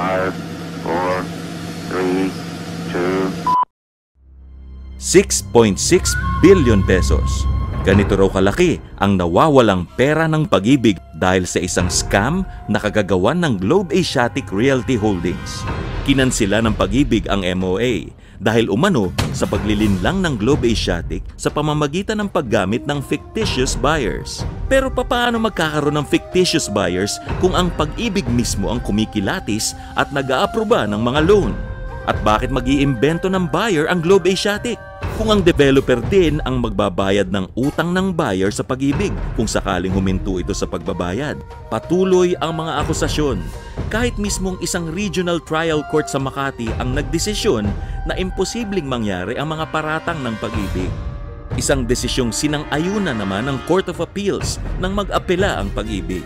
Five, four, three, two, 6.6 billion pesos. Ganito raw kalaki ang nawawalang pera ng pag-ibig dahil sa isang scam na kagagawan ng Globe Asiatic Realty Holdings. Kinansila ng pag-ibig ang MOA dahil umano sa paglilinlang ng Globe Asiatic sa pamamagitan ng paggamit ng fictitious buyers. Pero papaano magkakaroon ng fictitious buyers kung ang pag-ibig mismo ang kumikilatis at nag-aaproba ng mga loan? At bakit mag-iimbento ng buyer ang Globe Asiatic? Kung ang developer din ang magbabayad ng utang ng buyer sa pag-ibig kung sakaling huminto ito sa pagbabayad. Patuloy ang mga akusasyon. Kahit mismong isang regional trial court sa Makati ang nagdesisyon na imposibleng mangyari ang mga paratang ng pag-ibig. Isang desisyong sinang-ayunan naman ng Court of Appeals nang mag-apela ang pag-ibig.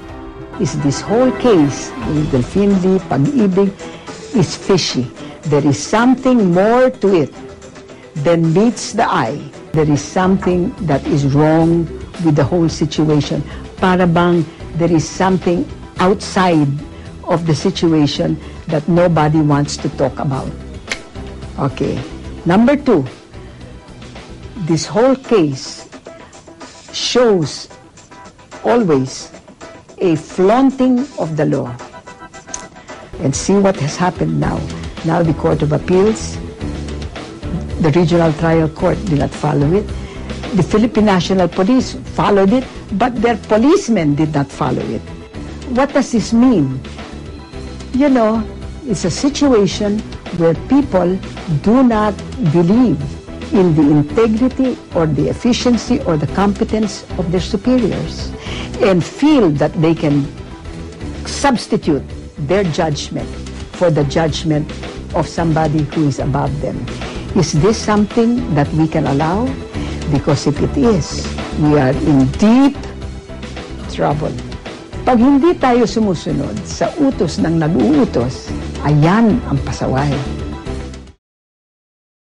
is this whole case with Delphine Lee, Pag-ibig, is fishy. There is something more to it than meets the eye. There is something that is wrong with the whole situation. Para bang there is something outside of the situation that nobody wants to talk about. Okay. Number two, this whole case shows always a flaunting of the law. And see what has happened now. Now the Court of Appeals, the Regional Trial Court did not follow it. The Philippine National Police followed it, but their policemen did not follow it. What does this mean? You know, it's a situation where people do not believe in the integrity or the efficiency or the competence of their superiors and feel that they can substitute their judgment for the judgment of somebody who is above them. Is this something that we can allow? Because if it is, we are in deep trouble. Pag hindi tayo sumusunod sa utos ng nag-uutos, ayan ang pasaway.